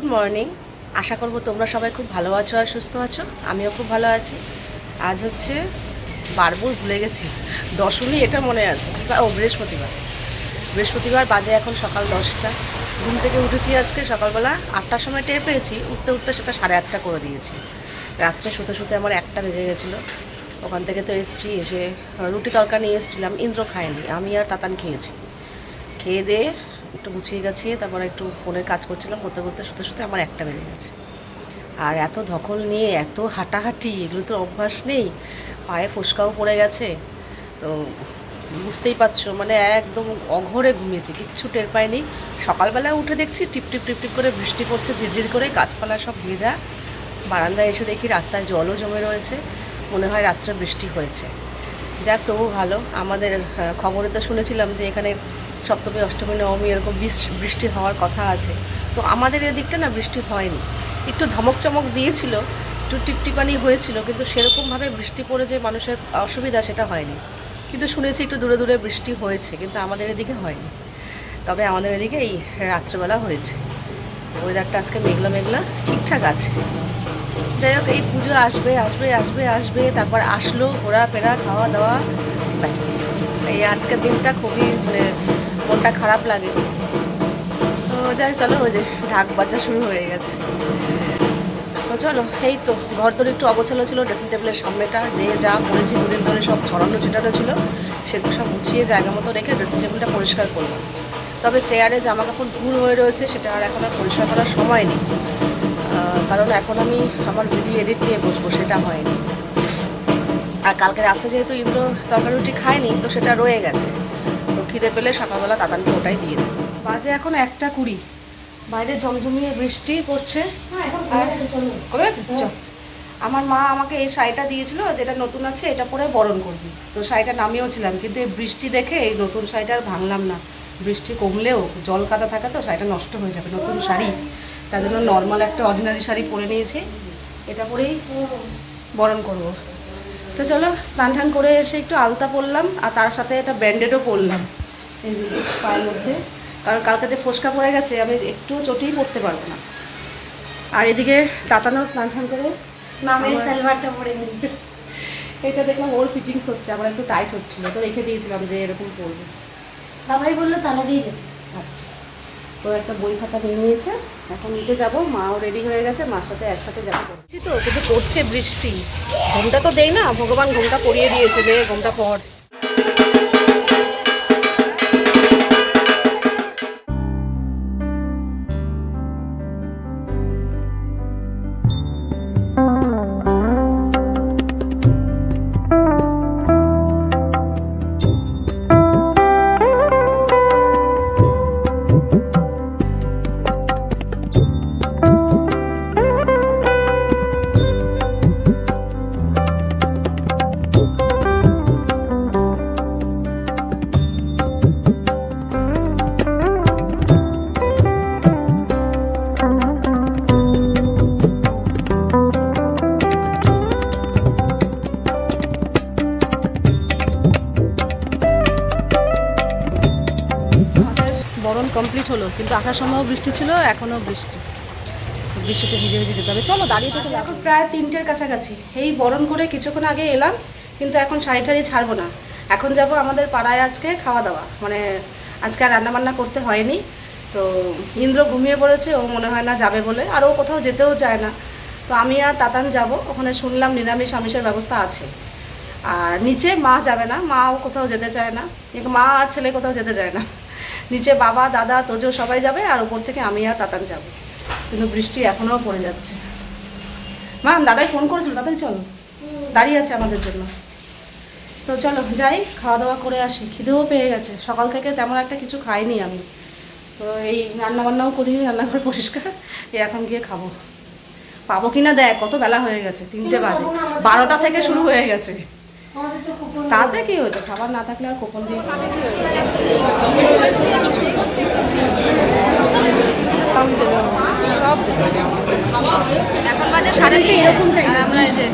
Good morning আশা করব তোমরা সবাই খুব ভালো আছো আর সুস্থ আছো। আমিও খুব ভালো আছি। আজ হচ্ছে বারবার ভুলে গেছি। দশমী, এটা মনে আছে। ও, বৃহস্পতিবার। বৃহস্পতিবার বাজে এখন সকাল দশটা। ঘুম থেকে উঠেছি আজকে সকালবেলা আটটার সময় টের পেয়েছি। উঠতে উঠতে সেটা সাড়ে আটটা করে দিয়েছি। রাত্রে শুতে শুতে আমার একটা বেজে গেছিল। ওখান থেকে তো এসছি, এসে রুটি তরকা নিয়ে এসেছিলাম। ইন্দ্র খায়নি। আমি আর তাতান খেয়েছি। খেয়ে দিয়ে একটু গুছিয়ে গাছিয়ে তারপর একটু ফোনের কাজ করছিলাম করতে করতে শুতে শুতে আমার একটা বেজে গেছে। আর এত ধকল নিয়ে, এত হাঁটাহাঁটি, এগুলো তো অভ্যাস নেই, পায়ে ফুসকাও পড়ে গেছে। তো বুঝতেই পারছ মানে একদম অঘরে ঘুমিয়েছি, কিচ্ছু টের পাইনি। সকালবেলা উঠে দেখছি টিপ টিপ টিপ টিপ করে বৃষ্টি পড়ছে, ঝিরঝির করে, গাছপালা সব ভেজা। বারান্দায় এসে দেখি রাস্তায় জলও জমে রয়েছে, মনে হয় রাত্রে বৃষ্টি হয়েছে। যাক তবু ভালো, আমাদের খবরে তো শুনেছিলাম যে এখানে সপ্তমী, অষ্টমী, নবমী এরকম বৃষ- বৃষ্টি হওয়ার কথা আছে। তো আমাদের এদিকটা না বৃষ্টি হয়নি। একটু ধমক চমক দিয়েছিল, একটু টিপটিপানি হয়েছিল, কিন্তু সেরকমভাবে বৃষ্টি পড়ে যে মানুষের অসুবিধা সেটা হয়নি। কিন্তু শুনেছি একটু দূরে দূরে বৃষ্টি হয়েছে, কিন্তু আমাদের এদিকে হয়নি। তবে আমাদের এদিকে এই রাত্রেবেলা হয়েছে। ওয়েদারটা আজকে মেঘলা মেঘলা, ঠিকঠাক আছে। যাই হোক, এই পুজো আসবে আসবে আসবে আসবে, তারপর আসলো ঘোরাফেরা, খাওয়া দাওয়া, ব্যাস। এই আজকের দিনটা খুবই মানে মনটা খারাপ লাগে। তো যাই, চলো ওই যে ঢাক বাজা শুরু হয়ে গেছে। তো চলো, এই তো, ঘর তোর একটু অগোছালো ছিল ড্রেসিং টেবিলের সামনেটা, যে যা করেছি দুদিন ধরে সব ছড়ানো ছিটানো ছিল, সেগুলো সব গুছিয়ে জায়গা মতো রেখে ড্রেসিং টেবিলটা পরিষ্কার করলাম। তবে চেয়ারে জামা কাপড় ভুল হয়ে রয়েছে, সেটা আর এখন আর পরিষ্কার করার সময় নেই। কারণ এখন আমি আমার ভিডিও এডিট নিয়ে বসবো, সেটা হয়নি। আর কালকে রাত্রে যেহেতু ইন্দ্র তরকারি রুটি খায়নি, তো সেটা রয়ে গেছে। খিদে পেলে সকালবেলা তাতানকে ওটাই দিয়ে দেবো বাজে এখন একটা কুড়ি। বাইরে জমজমিয়ে বৃষ্টি পড়ছে। কমে গেছে চল। আমার মা আমাকে এই শাড়িটা দিয়েছিল যেটা নতুন আছে এটা পরে বরণ করবি। তো শাড়িটা নামিয়েও ছিলাম কিন্তু এই বৃষ্টি দেখে এই নতুন শাড়িটা আর ভাঙলাম না। বৃষ্টি কমলেও জল কাদা থাকে তো শাড়িটা নষ্ট হয়ে যাবে নতুন শাড়ি। তার জন্য নর্মাল একটা অর্ডিনারি শাড়ি পরে নিয়েছি। এটা পরেই বরণ করব। তো চলো স্নান টান করে এসে একটু আলতা পরলাম আর তার সাথে একটা ব্যান্ডেডও পরলাম। এই পায়ের মধ্যে। কারণ কালকে যে ফোসকা পড়ে গেছে আমি একটু চটিই পড়তে পারব না। আর এদিকে তাতানো স্নান টান করে মামের সালোয়ারটা পরে নিয়েছি। এটা দেখলাম ওর ফিটিংস হচ্ছে আমার একটু টাইট হচ্ছিল তো রেখে দিয়েছিলাম যে এরকম পরবো। বাবাই বলল তালা দিয়ে যেতে। আচ্ছা। তো একটা বই খাতা নিয়ে নিয়েছে এখন নিচে যাব মাও রেডি হয়ে গেছে মার সাথে একসাথে যাব। বলছি তো কিন্তু পড়ছে বৃষ্টি। ঘুমটা তো দেই না ভগবান ঘুমটা পড়িয়ে দিয়েছে যে ঘুমটা পড় কিন্তু আসার সময়ও বৃষ্টি ছিল এখনও বৃষ্টি। বৃষ্টিতে ভিজে ভিজে যেতে হবে। চলো দাঁড়িয়ে থেকে এখন প্রায় তিনটের কাছাকাছি। এই বরণ করে কিছুক্ষণ আগে এলাম কিন্তু এখন শাড়ি টাড়ি ছাড়বো না। এখন যাব আমাদের পাড়ায় আজকে খাওয়া দাওয়া। মানে আজকে আর রান্নাবান্না করতে হয়নি। তো ইন্দ্র ঘুমিয়ে পড়েছে ও মনে হয় না যাবে বলে। আর ও কোথাও যেতেও চায় না। তো আমি আর তাতান যাব। ওখানে শুনলাম নিরামিষ আমিষের ব্যবস্থা আছে। আর নিচে মা যাবে না। মাও কোথাও যেতে চায় না। মা আর ছেলে কোথাও যেতে চায় না। নিচে বাবা দাদা তোজো সবাই যাবে আর উপর থেকে আমি আর তাতান যাব। কিন্তু বৃষ্টি এখনও পড়ে যাচ্ছে। মা দাদাই ফোন করেছিল তাড়াতাড়ি চলো। দাঁড়িয়ে আছে আমাদের জন্য। তো চলো যাই খাওয়া দাওয়া করে আসি। খিদেও পেয়ে গেছে। সকাল থেকে তেমন একটা কিছু খাইনি আমি। তো এই রান্নাবান্নাও করি রান্নাঘর পরিষ্কার এখন গিয়ে খাব। পাবো কিনা দেখ কত বেলা হয়ে গেছে তিনটে বাজে। বারোটা থেকে শুরু হয়ে গেছে। তাতে কি হয়েছে? খাবার না থাকলে আর কোপন দিয়ে তাতে কি হয়েছে? সব এখন বাজে সাড়ে তিন এরকম আমরা এই যে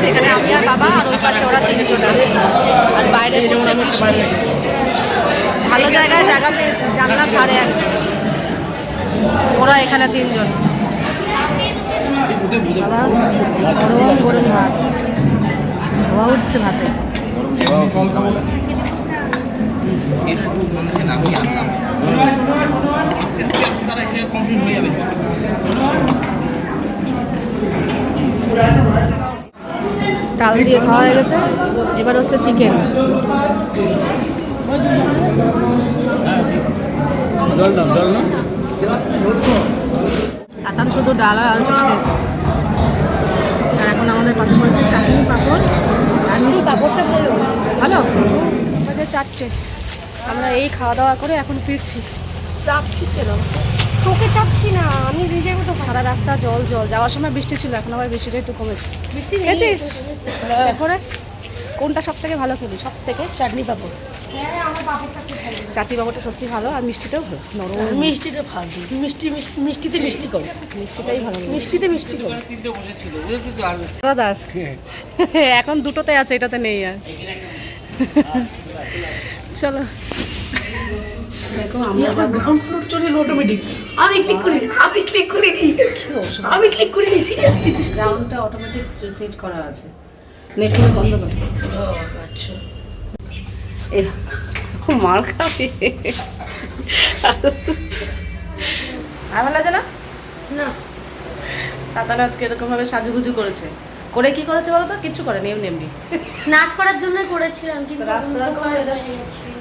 সেখানে আমি আর বাবা আর ওই পাশে ওরা তিনজন আছে। আর বাইরে পড়ছে বৃষ্টি। ভালো জায়গায় জায়গা পেয়েছি জানলার ধারে ওরা এখানে তিনজন। গরম গরম ভাত। হওয়া উঠছে ভাতে ডাল দিয়ে খাওয়া হয়ে গেছে। এবার হচ্ছে চিকেন জল জল না আতাম শুধু ডাল আর আলু খেয়েছে এখন আমাদের কথা বলছে চাটনি পাঁপড় মিষ্টি পাঁপড়টা ভালো ভালো? বাজে চারটে। আমরা এই খাওয়া দাওয়া করে এখন ফিরছি। চাপছিস কেন? তোকে চাপছি না আমি নিজের মতো সারা রাস্তা জল জল। যাওয়ার সময় বৃষ্টি ছিল এখন আবার বৃষ্টিটা একটু কমেছে। বৃষ্টি খেয়েছিস? তারপরে কোনটা সব থেকে ভালো খেলি? সব থেকে চাটনি পাঁপড়। হ্যাঁ ভালো চাটনি পাঁপড়টা সত্যি ভালো আর মিষ্টিটাও ভালো নরম। মিষ্টিটা ভালো। মিষ্টি মিষ্টি মিষ্টিতে মিষ্টি কম মিষ্টিটাই ভালো মিষ্টিতে মিষ্টি কম তিনটে বসেছিল বুঝেছ তো আর দাদার এখন দুটোতে আছে এটাতে নেই আর। চলো। আমি ক্লিক করি আমি ক্লিক আমি ক্লিক সিরিয়াসলি রাউন্ডটা অটোমেটিক সেট করা। আছে। নেটওয়ার্ক বন্ধ করে। আচ্ছা। মার খাবে। আর ভালো লাগে না? না। তাতানা আজকে এরকম ভাবে সাজুগুজু করেছে। করে কি করেছে বলো তো? কিচ্ছু করেনি এমনি এমনি। নাচ করার জন্য করেছিলাম কিন্তু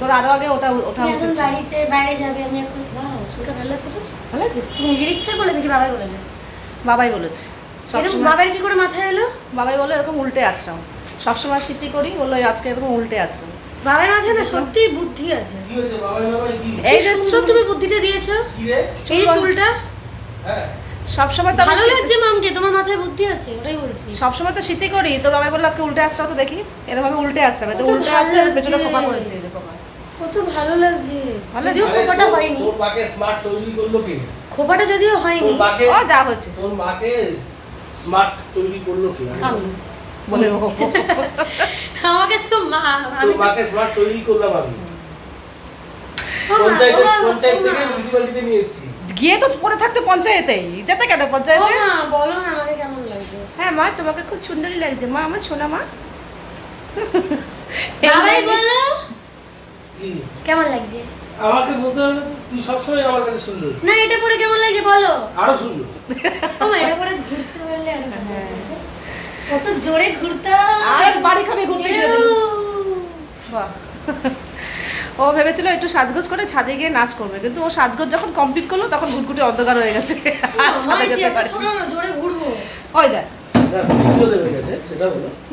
তোর আরও আগে ওটা ওঠা উচিত এখন গাড়িতে বাইরে যাবে আমি এখন বাহ চুলটা ভালো লাগছে তো? ভালো আছে তুমি নিজের ইচ্ছায় বলে নাকি বাবাই বলেছে। বাবাই বলেছে। এরকম সবসময় বাবার কি করে মাথায় এলো? বাবাই বলে এরকম উল্টে আছড়াও সবসময় স্মৃতি করি বলল আজকে এরকম উল্টে আছড়াও বাবার মাথায় না সত্যি বুদ্ধি আছে। কি হয়েছে? বাবা বাবা কি? এই সুন্দর তুমি বুদ্ধিটা দিয়েছ। কি রে? এই চুলটা। হ্যাঁ। সবসময় তো ভালো লাগছে মামকে তোমার মাথায় বুদ্ধি আছে ওটাই বলছি। সবসময় তো স্মৃতি করি। তোর বাবাই বলল আজকে উল্টে আসছাও তো দেখি। এরকম ভাবে উল্টে আসছাবে তো উল্টে আসছে পেছনে যে খোপা। কত ভালো লাগছে। ভালো যদিও? খোপাটা হয়নি। তোর মাকে স্মার্ট তৈরি করল কে? খোপাটা যদিও হয়নি। ও যা হয়েছে। তোর মাকে স্মার্ট তৈরি করল কে? আমি বলে ও। আমার কাছে তো মা আমি মাকে স্মার্ট তৈরি করলাম আমি। পঞ্চায়েত পঞ্চায়েত থেকে মা। মিউনিসিপ্যালিটিতে নিয়ে এসেছি। গিয়ে তো পড়ে থাকতে পঞ্চায়েতেই। যেতে কেন পঞ্চায়েতে? মা বলো না আমাকে কেমন লাগছে। হ্যাঁ মা তোমাকে খুব সুন্দরই লাগছে। মা আমার সোনা মা। বাবাই বলো। কেমন লাগছে? আমাকে বলতে হবে তুই সবসময় আমার কাছে সুন্দর। না এটা পরে কেমন লাগছে বলো। আরও সুন্দর। ও এটা পরে ঘুরতে পারলে আরও। কত জোরে ঘুরতে আর বাড়ি খাবে বাহ। ও ভেবেছিল একটু সাজগোজ করে ছাদে গিয়ে নাচ করবে কিন্তু ও সাজগোজ যখন কমপ্লিট করল তখন ঘুটঘুটে অন্ধকার হয়ে গেছে। ছাদে যেতে পারে শোনো না জোরে ঘুরবো। ওই দেখ। না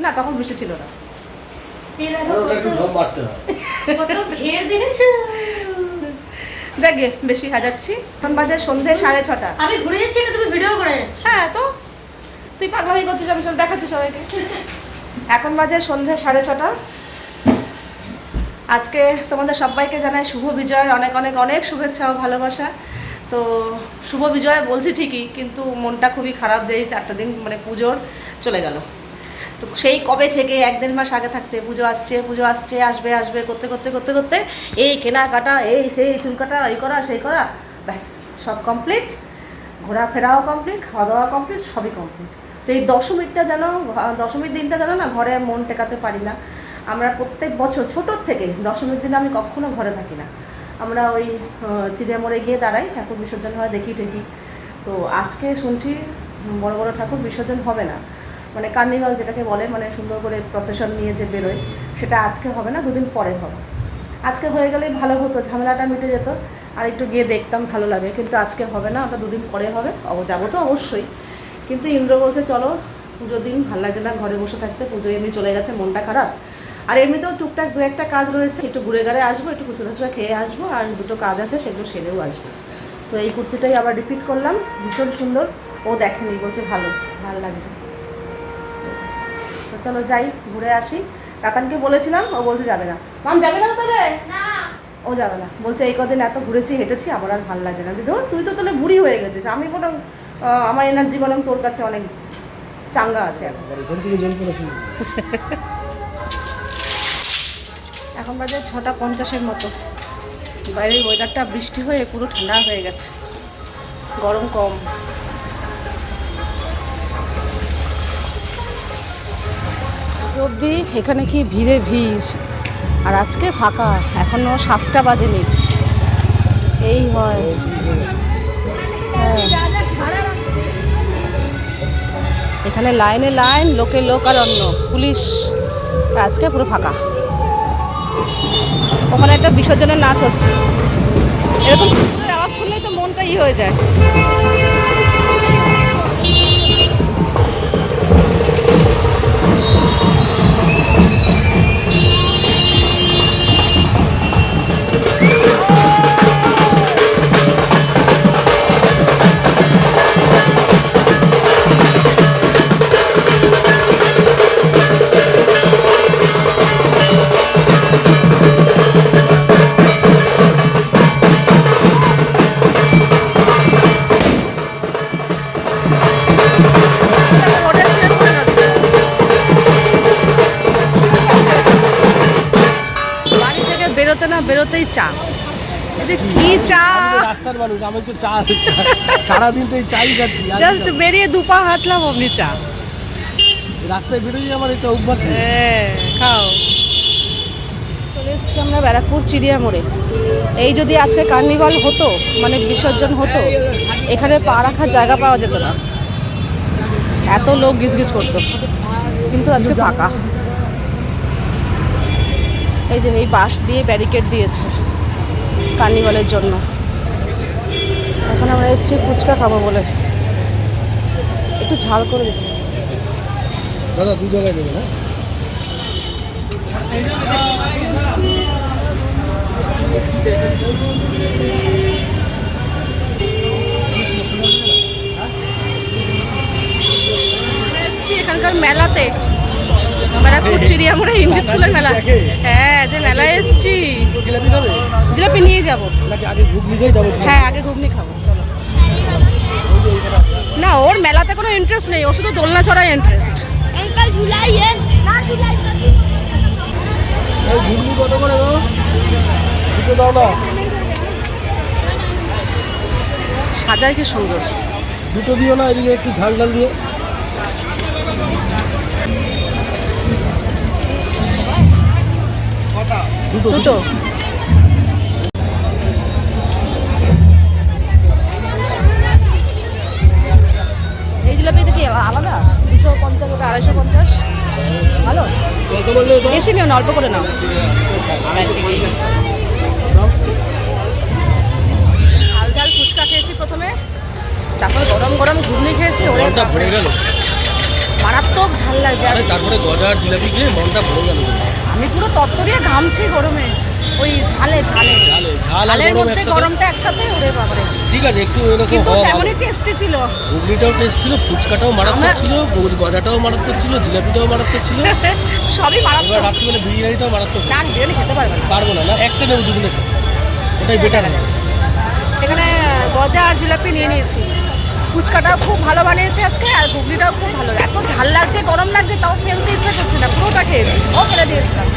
না। তখন বৃষ্টি ছিল না। যাক গে বেশি হাজাচ্ছি। এখন বাজে সন্ধে সাড়ে ছটা। আমি ঘুরে যাচ্ছি এটা তুমি ভিডিও করে যাচ্ছ। হ্যাঁ তো তুই পাগলামি করছিস আমি সব দেখাচ্ছি সবাইকে। এখন বাজে সন্ধে সাড়ে ছটা। আজকে তোমাদের সবাইকে জানাই শুভ বিজয়ের অনেক অনেক অনেক শুভেচ্ছা ও ভালোবাসা। তো শুভ বিজয় বলছি ঠিকই, কিন্তু মনটা খুবই খারাপ যে এই চারটা দিন মানে পুজোর চলে গেল। তো সেই কবে থেকে এক দেড় মাস আগে থাকতে পুজো আসছে পুজো আসছে, আসবে আসবে, করতে করতে করতে করতে, এই কেনাকাটা এই, সেই চুল কাটা, এই করা, সেই করা, ব্যাস, সব কমপ্লিট ঘোরাফেরাও কমপ্লিট খাওয়া দাওয়া কমপ্লিট সবই কমপ্লিট তো এই দশমীরটা যেন, দশমীর দিনটা যেন না ঘরে মন টেকাতে পারি না। আমরা প্রত্যেক বছর ছোটোর থেকে, দশমীর দিন আমি কখনো ঘরে থাকি না। আমরা ওই চিড়িয়ামোড়ে গিয়ে দাঁড়াই, ঠাকুর বিসর্জন হয় দেখি টেকি। তো আজকে শুনছি বড় বড় ঠাকুর বিসর্জন হবে না। মানে কার্নিভাল যেটাকে বলে মানে সুন্দর করে প্রসেশন নিয়ে যে বেরোয়, সেটা আজকে হবে না, দুদিন পরে হবে। আজকে হয়ে গেলেই ভালো হতো, ঝামেলাটা মিটে যেত আর একটু গিয়ে দেখতাম, ভালো লাগে। কিন্তু আজকে হবে না, ওটা দুদিন পরে হবে যাব তো অবশ্যই। কিন্তু ইন্দ্র বলছে চলো পুজোর দিন ভালো লাগছে না ঘরে বসে থাকতে পুজো এমনি চলে গেছে মনটা খারাপ। আর এমনিতেও টুকটাক দু একটা কাজ রয়েছে একটু ঘুরে ঘাড়ে আসব একটু খুচরো খুচরো খেয়ে আসব আর দুটো কাজ আছে সেগুলো সেরেও আসব। তো এই কুর্তিটাই আবার রিপিট করলাম ভীষণ সুন্দর। ও দেখেনি বলছে ভালো ভালো লাগছে। তো চলো যাই ঘুরে আসি। কাকানকে বলেছিলাম ও বলছে যাবে না। মাম যাবে না তাহলে না। ও যাবে না। বলছে এই কদিন এত ঘুরেছি হেঁটেছি আবার আর ভালো লাগে না। ধর তুই তো তাহলে বুড়ি হয়ে গেছিস আমি আহ, আমার এনার্জি বরং তোর কাছে অনেক চাঙ্গা আছে এখন। বাজে ছটা পঞ্চাশের মতো। বাইরের ওয়েদারটা বৃষ্টি হয়ে পুরো ঠান্ডা হয়ে গেছে। গরম কম। অবধি এখানে কি ভিড়ে ভিড়? আর আজকে ফাঁকা। এখনও সাতটা বাজেনি। এই হয়। হ্যাঁ। এখানে লাইনে লাইন, লোকে লোক আর অন্য। পুলিশ আজকে পুরো ফাঁকা। ওখানে একটা বিসর্জনের নাচ হচ্ছে। এরকম আওয়াজ শুনলেই তো মনটা ই হয়ে যায়। আমি তো চা সারাদিন তো এই চাই খাচ্ছি জাস্ট বেরিয়ে দুপা হাঁটলাম অমনি চা। রাস্তায় বেরোই আমার এটা অভ্যাস। হ্যাঁ খাও। চলে এসছি আমরা ব্যারাকপুর চিড়িয়া মোড়ে এই যদি আজকে কার্নিভাল হতো মানে বিসর্জন হতো এখানে পা রাখার জায়গা পাওয়া যেত না। এত লোক গিজগিজ করতো। কিন্তু আজকে ফাঁকা। এই যে এই বাঁশ দিয়ে ব্যারিকেড দিয়েছে কার্নিভালের জন্য। এখন আমরা এসছি ফুচকা খাব বলে। একটু ঝাল করে দিতে দাদা দু জায়গায় দেবে না এসেছি এখানকার মেলাতে। চিড়িয়া মোড়ে হিন্দি স্কুলের মেলা। হ্যাঁ যে মেলায় এসেছি। জিলাপি নিয়ে যাব? হ্যাঁ আগে ঘুগনি খাব। না ওর মেলাতে কোনো ইন্টারেস্ট নেই ও শুধু দোলনা চড়ায় ইন্টারেস্ট अंकल झुलाइए ना झुलाई এই ঘুগনি কত করে গো দুটো দাও না সাজায় কি সুন্দর দুটো দিও না এদিকে একটু ঝাল ঝাল দিয়ে দুটো দুটো দুশো পঞ্চাশ ওটা আড়াইশো পঞ্চাশ। ভালো? বেশি নিও না অল্প করে নাও। ঝাল ঝাল ফুচকা খেয়েছি প্রথমে। তারপর গরম গরম ঘুগনি খেয়েছি ওরে ভরে গেল। মারাত্মক ঝাল লাগছে। আর তারপরে গজা আর জিলাপি খেয়ে মনটা ভরে গেল। আমি পুরো তত্তরিয়ে ঘামছি গরমে। ওই ঝালে ঝালে। ঝালের মধ্যে গরমটা একসাথে ওরে বাবারে ঠিক আছে একটু এরকম হওয়া তেমনই টেস্টি ছিল। ঘুগনিটাও টেস্ট ছিল ফুচকাটাও মারাত্মক ছিল গজ- গজাটাও মারাত্মক ছিল জিলাপিটাও মারাত্মক ছিল। সবই এবার মারাত্মক রাত্রিবেলা বিরিয়ানিটাও মারাত্মক। না বিরিয়ানি খেতে পারবে না। পারব না না একটা নেব খাব। ওটাই বেটার হবে। এখানে গজা আর জিলাপি নিয়ে নিয়েছি। ফুচকাটাও খুব ভালো বানিয়েছে আজকে আর ঘুগনিটাও খুব ভালো। এত ঝাল লাগছে গরম লাগছে তাও ফেলতে ইচ্ছা করছে না পুরোটা খেয়েছি। ও ফেলে দিয়েছিলাম।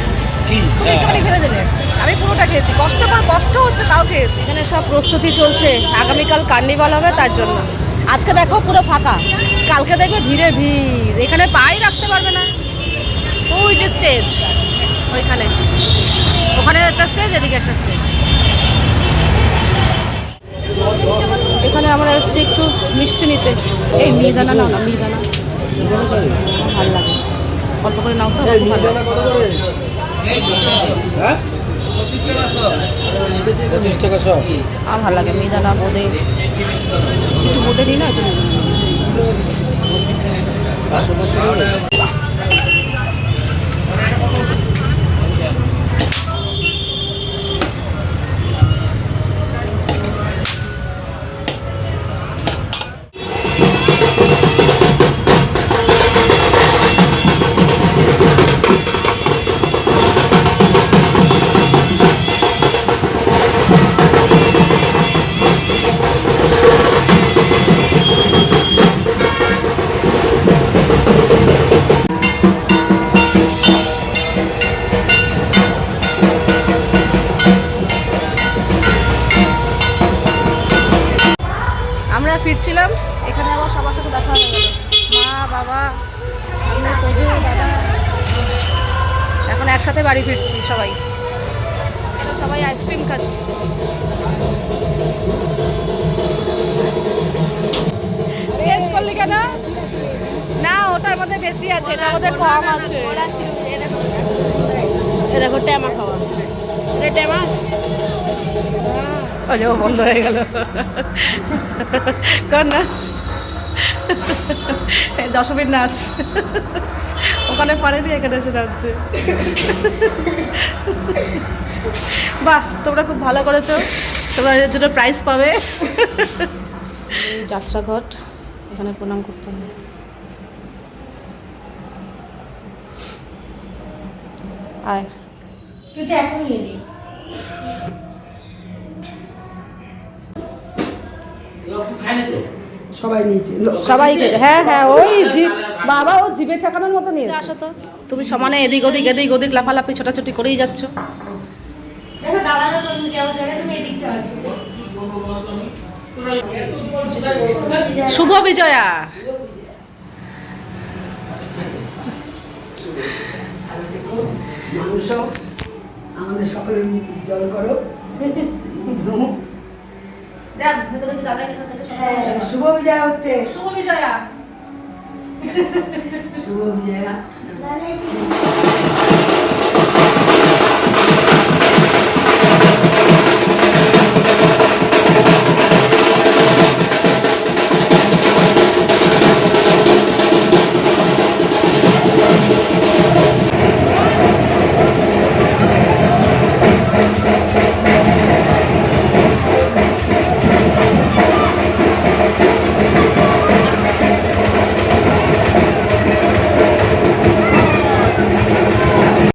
কি? তুমি একটুখানি ফেলে দিলে। আমি পুরোটা খেয়েছি। কষ্ট করে কষ্ট হচ্ছে তাও খেয়েছি। এখানে সব প্রস্তুতি চলছে। আগামীকাল কার্নিভাল হবে তার জন্য। আজকে দেখো পুরো ফাঁকা। কালকে দেখবে ভিড়ে ভিড়। এখানে পাই রাখতে পারবে না। ওই যে স্টেজ ওইখানে। ওখানে একটা স্টেজ এদিকে একটা স্টেজ এখানে আমরা এসেছি একটু মিষ্টি নিতে। এই মিহিদানা নাও না মিহিদানা। ভালো লাগে। অল্প করে নাও তো ভালো লাগে। মিহিদানা কত করে হ্যাঁ? পঁচিশ টাকা সব। আমার ভালো লাগে মিদানা বোঁদে। একটু বোঁদে দিই না আমরা ফিরছিলাম এখানে আবার সবার সাথে দেখা হয়ে মা বাবা সামনে কজু দাদা। এখন একসাথে বাড়ি ফিরছি সবাই। সবাই আইসক্রিম খাচ্ছি। চেঞ্জ করলি কেন? না ওটার মধ্যে বেশি আছে এটার মধ্যে কম আছে। দেখো। ট্যামা খাওয়া। এটা ট্যামা আছে হ্যাঁ। ও বন্ধ হয়ে গেল। কর নাচ। দশমীর নাচ। ওখানে পারেনি, এখানে এসে নাচছে। বাহ, তোমরা খুব ভালো করেছ। তোমরা এর জন্য প্রাইজ পাবে। যাত্রাঘট এখানে প্রণাম করতে হবে। আয়। তুই তো এখনই এলি। সবাই নিয়েছে। সবাই হ্যাঁ হ্যাঁ ওই জিপ বাবা ও জিভে ঠেকানোর মতো নিয়ে আসো তো। তুমি সমানে এদিক ওদিক এদিক ওদিক লাফালাফি ছোটাছুটি করেই যাচ্ছ। দেখো দাঁড়ানো তুমি কেমন জায়গায়? তুমি এদিকটা আসো। শুভ বিজয়া। আমাদের সকলের উজ্জ্বল করো। দেখ ভেতরে কি দাদা এখান থেকে আছে। শুভ বিজয়া হচ্ছে। শুভ বিজয়া। শুভ বিজয়া।